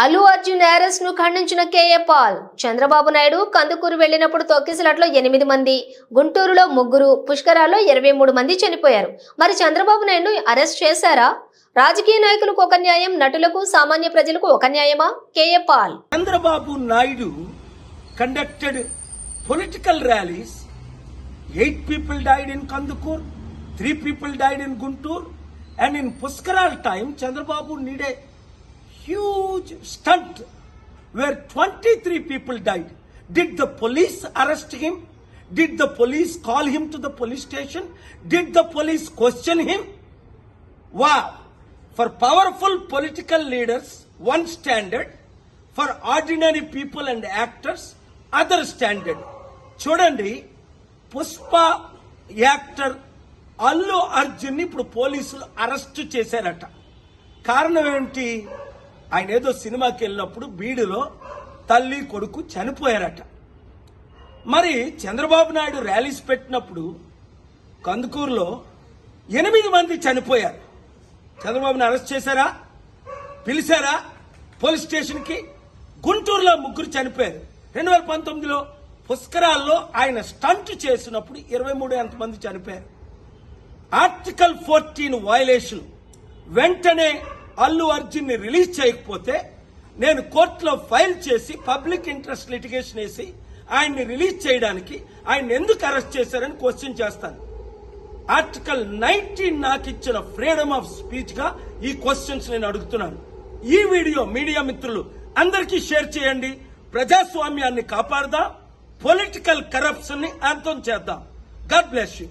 అల్లు అర్జున్ అరెస్ట్ను ఖండించిన కేఏ పాల్. చంద్రబాబు నాయుడు కందుకూరు వెళ్ళినప్పుడు తొక్కిసలాట్లో ఎనిమిది మంది గుంటూరులో ముగ్గురు పుష్కరాల్లో ఇరవై మూడు మంది చనిపోయారు. మరి చంద్రబాబు నాయుడు అరెస్ట్ చేశారా? రాజకీయ నాయకులకు ఒక న్యాయం నటులకు సామాన్య ప్రజలకు ఒక న్యాయమా? KA Paul. Chandrababu Naidu conducted political rallies eight people died in Kandukur three people died in Guntur and in పుష్కరాల్ టైం చంద్రబాబు నీడే huge stunt where 23 people died. Did the police arrest him? Did the police call him to the police station? Did the police question him? Wow! For powerful political leaders, one standard. For ordinary people and actors, other standard. చూడండి Pushpa actor Allu Arjun ఇప్పుడు పోలీసులు arrest చేశారట కారణం ఏంటి ఆయన ఏదో సినిమాకి వెళ్ళినప్పుడు బీడులో తల్లి కొడుకు చనిపోయారట. మరి చంద్రబాబు నాయుడు ర్యాలీస్ పెట్టినప్పుడు కందుకూరులో ఎనిమిది మంది చనిపోయారు. చంద్రబాబుని అరెస్ట్ చేశారా? పిలిచారా? పోలీస్ స్టేషన్కి? గుంటూరులో ముగ్గురు చనిపోయారు. రెండు వేల పంతొమ్మిదిలో పుష్కరాల్లో ఆయన స్టంట్ చేసినప్పుడు ఇరవై మూడు ఎంతమంది చనిపోయారు. Article fourteen violation. వెంటనే అల్లు అర్జున్ని రిలీజ్ చేయకపోతే నేను కోర్టులో ఫైల్ చేసి పబ్లిక్ ఇంట్రెస్ట్ లిటిగేషన్ వేసి ఆయన్ని రిలీజ్ చేయడానికి ఆయన ఎందుకు అరెస్ట్ చేశారని క్వశ్చన్ చేస్తాను. ఆర్టికల్ నైన్టీన్ నాకు ఇచ్చిన ఫ్రీడమ్ ఆఫ్ స్పీచ్గా ఈ క్వశ్చన్స్ నేను అడుగుతున్నాను. ఈ వీడియో మీడియా మిత్రులు అందరికీ షేర్ చేయండి. ప్రజాస్వామ్యాన్ని కాపాడదాం. పొలిటికల్ కరప్షన్ని అంతం చేద్దాం. God bless you